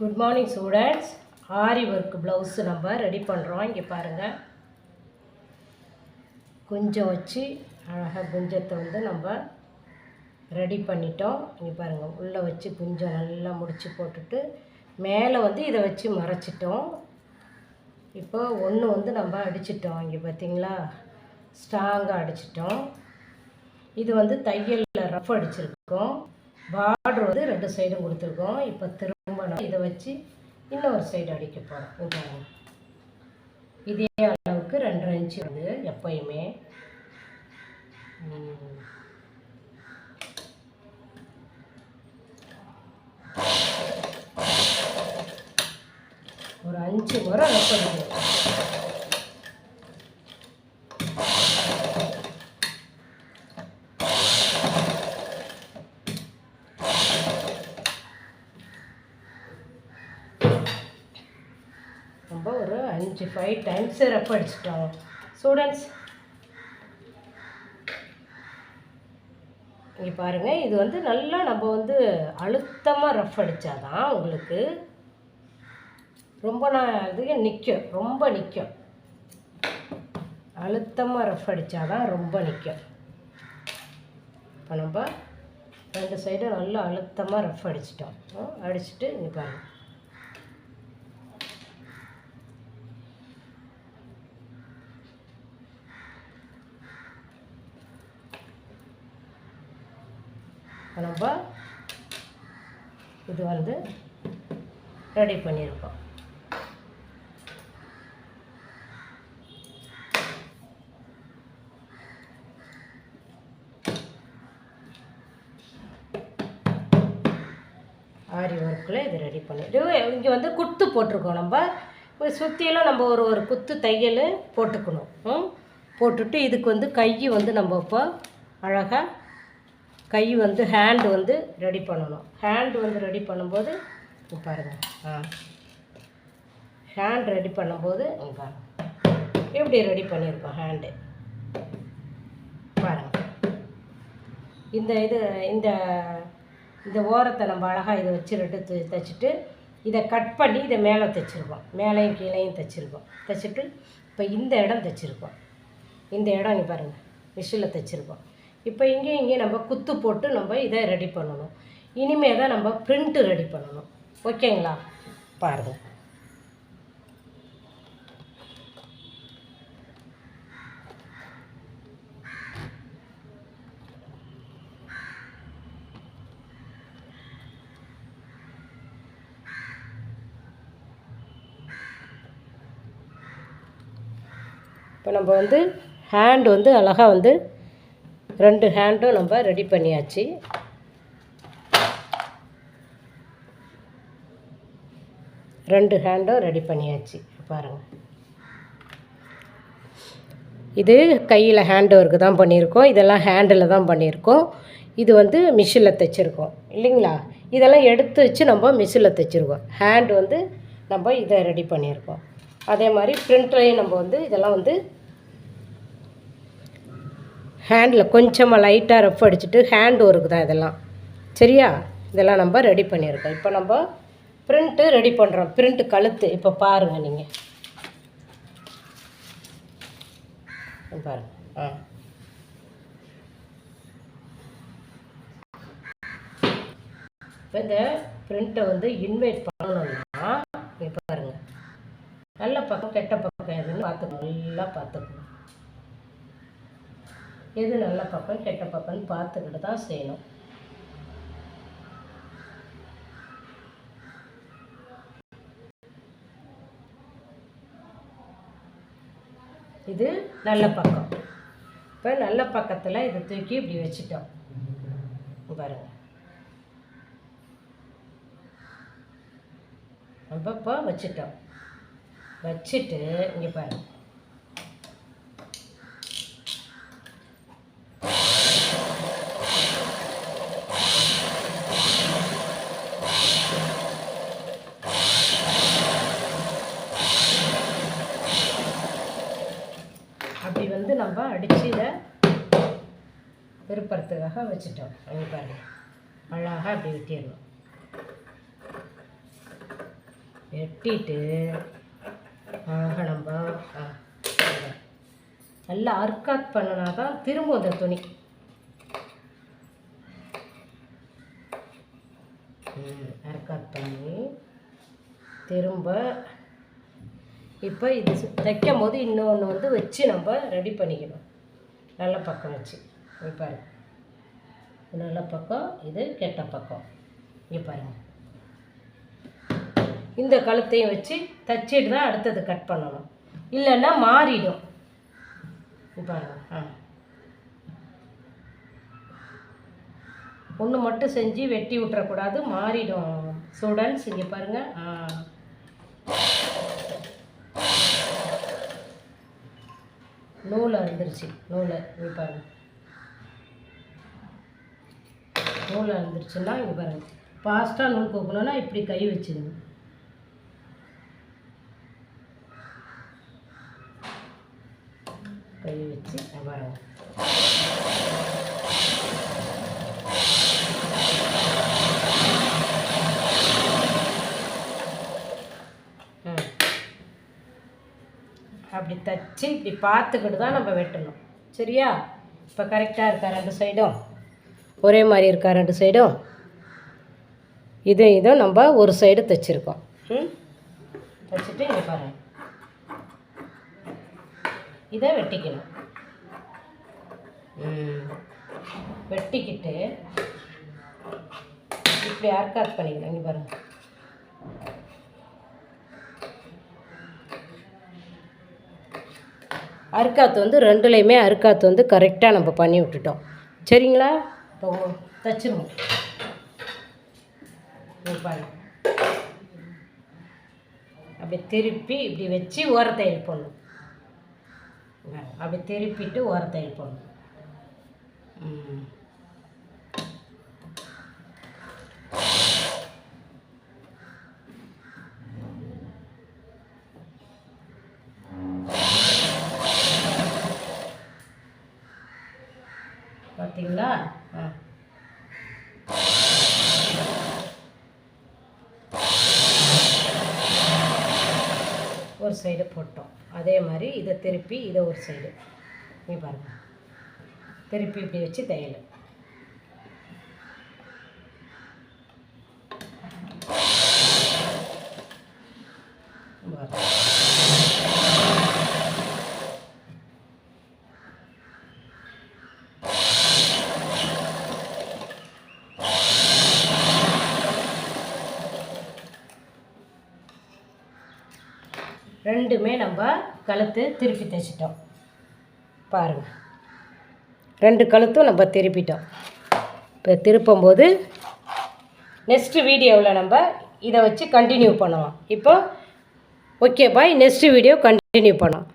Good morning students aari work blouse நம்ம ready பண்ணுறோம் இங்கே பாருங்கள் குஞ்சம் வச்சு அழகாக குஞ்சத்தை வந்து நம்ம ரெடி பண்ணிட்டோம். இங்கே பாருங்கள் உள்ளே வச்சு குஞ்சம் நல்லா முடித்து போட்டுட்டு மேலே வந்து இதை வச்சு மறைச்சிட்டோம். இப்போ ஒன்று வந்து நம்ம அடிச்சிட்டோம். இங்கே பார்த்தீங்களா ஸ்ட்ராங்காக அடிச்சிட்டோம். இது வந்து தையலில் ரஃப் அடிச்சிருக்கோம். பார்டர் வந்து ரெண்டு சைடும் கொடுத்துருக்கோம். இப்போ திரும்ப நான் இதை வச்சு இன்னொரு சைடு அடிக்க போகிறோம் இதே அளவுக்கு ரெண்டரை இன்ச்சு வந்து எப்பயுமே. ஒரு அஞ்சு முறை ரஃப் அடிக்கணும் நம்ம ஒரு அஞ்சு ஃபைவ் டைம்ஸ் ரஃப் அடிச்சிட்டோம். ஸ்டூடெண்ட்ஸ் இங்கே பாருங்கள் இது வந்து நல்லா நம்ம வந்து அழுத்தமாக ரஃப் அடித்தாதான் உங்களுக்கு ரொம்ப நாள் இதுக்கு நிற்கும் ரொம்ப நிற்கும் அழுத்தமாக ரஃப் அடித்தாதான் ரொம்ப நிற்கும் இப்போ நம்ம ரெண்டு சைடும் நல்லா அழுத்தமாக ரஃப் அடிச்சிட்டோம். அடிச்சுட்டு அடிச்சிட்டு இங்கே பாருங்கள் இப்போ நம்ம இது வந்து ரெடி பண்ணியிருக்கோம். ஆரி ஒர்க்கில் இது ரெடி பண்ணிட்டு இங்கே வந்து குத்து போட்டிருக்கோம் நம்ம. சுற்றியெல்லாம் நம்ம ஒரு ஒரு குத்து தையல் போட்டுக்கணும். போட்டுட்டு இதுக்கு வந்து கை வந்து நம்ம இப்போ அழகாக கை வந்து ஹேண்டு வந்து ரெடி பண்ணணும். ஹேண்டு வந்து ரெடி பண்ணும்போது பாருங்கள் பாருங்க. ஆ. ஹேண்ட் ரெடி பண்ணும்போது பாருங்கள் இப்படி எப்படி ரெடி பண்ணியிருக்கோம் ஹேண்டு பாருங்க. இந்த இது இந்த இந்த ஓரத்தை நம்ம அழகாக இதை வச்சு ரெண்டு தை- தைச்சிட்டு இதை கட் பண்ணி இதை மேலே தைச்சிருக்கோம். மேலேயும் கீழேயும் தைச்சிருக்கோம். தைச்சிட்டு இப்போ இந்த இடம் தைச்சிருக்கோம். இந்த இடம் நீ பாருங்கள் மிஷினில் தைச்சிருக்கோம். இப்போ இங்கே இங்கே நம்ம குத்து போட்டு நம்ம இதை ரெடி பண்ணணும். இனிமே தான் நம்ம பிரிண்ட்டு ரெடி பண்ணணும். ஓகேங்களா பாருங்கள் இப்போ நம்ம வந்து ஹேண்ட் வந்து அழகாக வந்து ரெண்டு ஹேண்டும் நம்ம ரெடி பண்ணியாச்சு. ரெண்டு ஹேண்டும் ரெடி பண்ணியாச்சு. பாருங்கள் இது கையில் ஹேண்ட் ஒர்க்கு தான் பண்ணியிருக்கோம். இதெல்லாம் ஹேண்டில் தான் பண்ணியிருக்கோம். இது வந்து மிஷினில் தைச்சிருக்கோம். இல்லைங்களா? இதெல்லாம் எடுத்து வச்சு நம்ம மிஷினில் தைச்சிருக்கோம். ஹேண்ட் வந்து நம்ம இதை ரெடி பண்ணியிருக்கோம். அதே மாதிரி பிரிண்ட்லையும் நம்ம வந்து இதெல்லாம் வந்து ஹேண்டில் கொஞ்சமாக லைட்டாக ரஃப் அடிச்சுட்டு ஹேண்ட் ஒர்க்கு தான் இதெல்லாம். சரியா? இதெல்லாம் நம்ம ரெடி பண்ணியிருக்கோம். இப்போ நம்ம பிரிண்ட்டு ரெடி பண்ணுறோம் பிரிண்ட்டு கழுத்து. இப்போ பாருங்கள் நீங்கள் பாருங்க. ஆ. இப்போ இந்த பிரிண்ட்டை வந்து இன்வைட் பண்ணணும்னா இப்போ பாருங்கள் நல்ல பக்கம் கெட்ட பக்கம் எதுன்னு பார்த்துக்கணும் நல்லா பார்த்துக்கணும். எது நல்ல பக்கம் கெட்ட பக்கம்னு பார்த்துக்கிட்டு தான் செய்யணும். இது நல்ல பக்கம். இப்போ நல்ல பக்கத்தில் இதை தூக்கி இப்படி வச்சுட்டோம். பாருங்கள் பாருங்க வச்சுட்டோம். வச்சுட்டு இங்கே பாருங்கள் அப்படி வந்து நம்ம அடித்து இதை விருப்பறதுக்காக வச்சுட்டோம். அவங்க பாருங்க. அழகாக அப்படி வெட்டிடணும். வெட்டிட்டு அழகாக நம்ம நல்லா அர்க்காத் பண்ணினா தான் திரும்ப அந்த துணி. ம், அர்க்காத் பண்ணி திரும்ப இப்போ இது தைக்கும் போது இன்னொன்று வந்து வச்சு நம்ம ரெடி பண்ணிக்கணும். நல்ல பக்கம் வச்சு. இங்க பாருங்க நல்ல பக்கம் இது கெட்ட பக்கம். இங்கே பாருங்கள் இந்த கழுத்தையும் வச்சு தச்சிட்டு தான் அடுத்தது கட் பண்ணணும். இல்லைன்னா மாறிடும். இப்போ ஆ. ஒன்று மட்டும் செஞ்சு வெட்டி விட்டுறக்கூடாது மாறிடும். ஸ்டூடெண்ட்ஸ் இங்கே பாருங்கள் ஆ. நூல் அறுந்துருச்சு நூலை இங்கே பாருங்க. நூல் அறுந்துருச்சுன்னா இங்கே பாருங்க. ஃபாஸ்ட்டாக நூல் கோக்கணும்னா இப்படி கை வச்சுருங்க. கை வச்சு இங்க பாருங்க ம் அப்படி தச்சு இப்படி பார்த்துக்கிட்டு தான் நம்ம வெட்டணும். சரியா? இப்போ கரெக்டாக இருக்கா ரெண்டு சைடும் ஒரே மாதிரி இருக்கா ரெண்டு சைடும் இதுவும் இதுவும் நம்ம ஒரு சைடு தைச்சிருக்கோம். ம்? தைச்சிட்டு இங்கே பாருங்க. இதை வெட்டிக்கணும். வெட்டிக்கிட்டு இப்படி அர்க்காத் பண்ணிக்கணும். இங்கே பாருங்கள் அறுக்காத்து வந்து ரெண்டுலேயுமே அறுக்காத்து வந்து கரெக்டாக நம்ம பண்ணி விட்டுட்டோம். சரிங்களா? இப்போ தச்சிருவோம். அப்படி திருப்பி இப்படி வச்சு ஓரத்தையில் போடணும். அப்படி திருப்பிட்டு ஓரத்தையில் போடணும் ம். பார்த்தீங்களா ஆ ஒரு சைடு போட்டோம். அதே மாதிரி இதை திருப்பி இதை ஒரு சைடு நீ பாருங்க. திருப்பி இப்படி வச்சு தையல். பாருங்க. ரெண்டுமே நம்ம கழுத்து திருப்பி தைச்சிட்டோம் பாருங்கள் ரெண்டு கழுத்தும் நம்ம திருப்பிட்டோம். இப்போ திருப்பும்போது நெக்ஸ்ட்டு வீடியோவில் நம்ம இதை வச்சு கண்டினியூ பண்ணுவோம் இப்போ okay bye next video continue பண்ணோம்